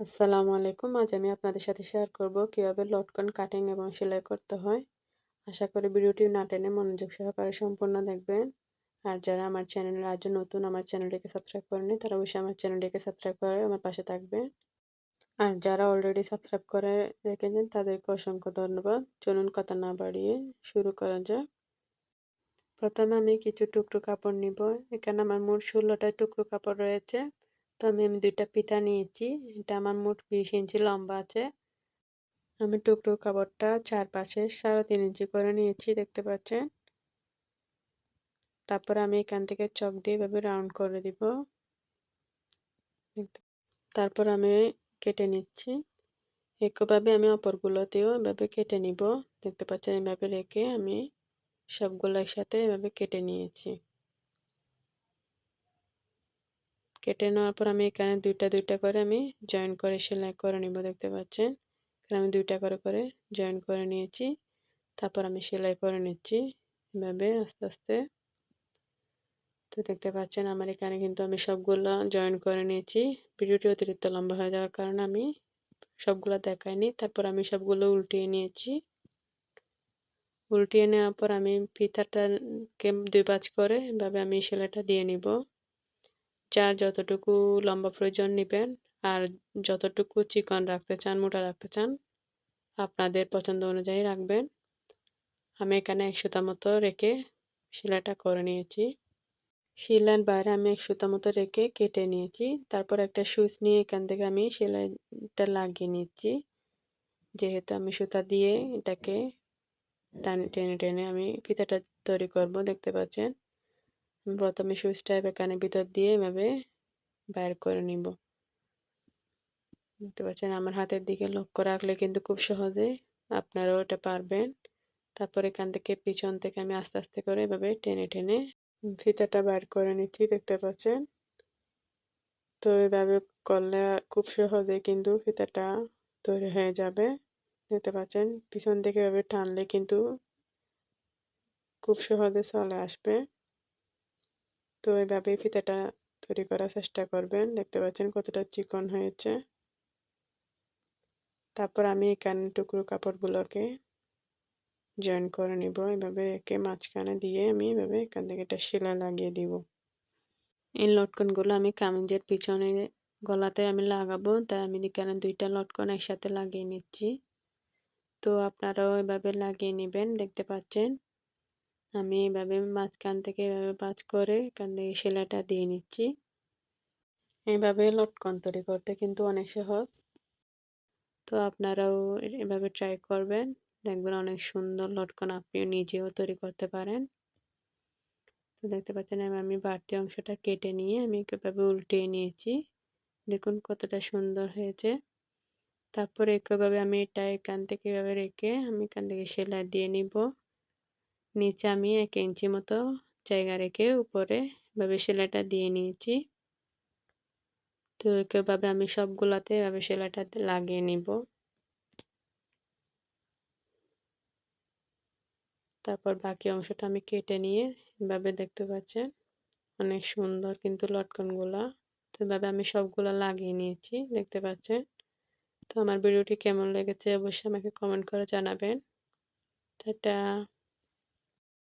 আসসালামু আলাইকুম। আজ আমি আপনাদের সাথে শেয়ার করব কীভাবে লটকন কাটিং এবং সেলাই করতে হয়। আশা করি ভিডিওটি না টেনে মনোযোগ সহকারে সম্পূর্ণ দেখবেন। আর যারা আমার চ্যানেলে আজও নতুন, আমার চ্যানেলটিকে সাবস্ক্রাইব করেনি তারা অবশ্যই আমার চ্যানেলটিকে সাবস্ক্রাইব করে আমার পাশে থাকবেন। আর যারা অলরেডি সাবস্ক্রাইব করে রেখেছেন, তাদেরকে অসংখ্য ধন্যবাদ। চলুন কথা না বাড়িয়ে শুরু করা যাক। প্রথমে আমি কিছু টুকরো কাপড় নিব। এখানে আমার মোট ষোলোটা টুকরো কাপড় রয়েছে। তো আমি আমি দুইটা পিঠা নিয়েছি। এটা আমার মোট বিশ ইঞ্চি লম্বা আছে। আমি টুকরো কাপড়টা চারপাশে সাড়ে তিন ইঞ্চি করে নিয়েছি, দেখতে পাচ্ছেন? তারপর আমি এখান থেকে চক দিয়ে এভাবে রাউন্ড করে দিব। তারপর আমি কেটে নিচ্ছি। একইভাবে আমি অপরগুলোতেও এভাবে কেটে নিব। দেখতে পাচ্ছেন, এভাবে রেখে আমি সবগুলো একসাথে এভাবে কেটে নিয়েছি। কেটে নেওয়ার পর আমি এখানে দুইটা দুইটা করে আমি জয়েন করে সেলাই করে নিব, দেখতে পাচ্ছেন? এখানে আমি দুইটা করে করে জয়েন করে নিয়েছি। তারপর আমি সেলাই করে নিচ্ছি এভাবে, আস্তে আস্তে। তো দেখতে পাচ্ছেন আমার এখানে কিন্তু আমি সবগুলো জয়েন করে নিয়েছি। ভিডিওটি অতিরিক্ত লম্বা হয়ে যাওয়ার কারণে আমি সবগুলো দেখাইনি। তারপর আমি সবগুলো উল্টিয়ে নিয়েছি। উল্টিয়ে নেওয়ার পর আমি ফিতাটাকে দুই পাঁচ করে এভাবে আমি সেলাইটা দিয়ে নিব। যার যতটুকু লম্বা প্রয়োজন নেবেন আর যতটুকু চিকন রাখতে চান, মোটা রাখতে চান, আপনাদের পছন্দ অনুযায়ী রাখবেন। আমি এখানে এক সুতা মতো রেখে সেলাইটা করে নিয়েছি। সেলাইয়ের বাইরে আমি এক সুতা মতো রেখে কেটে নিয়েছি। তারপর একটা সুচ নিয়ে এখান থেকে আমি সেলাইটা লাগিয়ে নিচ্ছি। যেহেতু আমি সুতা দিয়ে এটাকে টানে টেনে টেনে আমি ফিতাটা তৈরি করব, দেখতে পাচ্ছেন? প্রথমে সুইচটা এবার এখানে ভিতর দিয়ে এভাবে বাইর করে নিব। দেখতে পাচ্ছেন আমার হাতের দিকে লক্ষ্য রাখলে কিন্তু খুব সহজে আপনারাও এটা পারবেন। তারপর এখান থেকে পিছন থেকে আমি আস্তে আস্তে করে এভাবে টেনে টেনে ফিতাটা বাইর করে নিচ্ছি, দেখতে পাচ্ছেন? তো এভাবে করলে খুব সহজে কিন্তু ফিতাটা তৈরি হয়ে যাবে। দেখতে পাচ্ছেন? পিছন থেকে এভাবে টানলে কিন্তু খুব সহজে চলে আসবে। তো এভাবে ফিতাটা তৈরি করার চেষ্টা করবেন। দেখতে পাচ্ছেন কতটা চিকন হয়েছে। তারপর আমি এখানে টুকরো কাপড়গুলোকে জয়েন করে নিব। এভাবে একে মাঝখানে দিয়ে আমি এভাবে এখান থেকে একটা সেলাই লাগিয়ে দিব। এই লটকনগুলো আমি কামিজের পিছনে গলাতে আমি লাগাবো। তাই আমি এখানে দুইটা লটকন একসাথে লাগিয়ে নিচ্ছি। তো আপনারাও এভাবে লাগিয়ে নেবেন। দেখতে পাচ্ছেন আমি এভাবে মাঝখান থেকে এভাবে পাঁচ করে এখান থেকে সেলাইটা দিয়ে নিচ্ছি। এভাবে লটকন তৈরি করতে কিন্তু অনেক সহজ। তো আপনারাও এভাবে ট্রাই করবেন। দেখবেন অনেক সুন্দর লটকন আপনিও নিজেও তৈরি করতে পারেন। তো দেখতে পাচ্ছেন আমি বাড়তি অংশটা কেটে নিয়ে আমি এভাবে উল্টিয়ে নিয়েছি। দেখুন কতটা সুন্দর হয়েছে। তারপরে একইভাবে আমি এটা এখান থেকে এভাবে রেখে আমি এখান থেকে সেলাই দিয়ে নিব। নিচে আমি এক ইঞ্চি মতো জায়গা রেখে উপরে এভাবে সেলাইটা দিয়ে নিয়েছি। তো এভাবে আমি সবগুলাতে এভাবে সেলাইটা লাগিয়ে নিব। তারপর বাকি অংশটা আমি কেটে নিয়ে এভাবে দেখতে পাচ্ছেন অনেক সুন্দর কিন্তু লটকনগুলা। তো এভাবে আমি সবগুলা লাগিয়ে নিয়েছি, দেখতে পাচ্ছেন? তো আমার ভিডিওটি কেমন লেগেছে অবশ্যই আমাকে কমেন্ট করে জানাবেন। টাটা!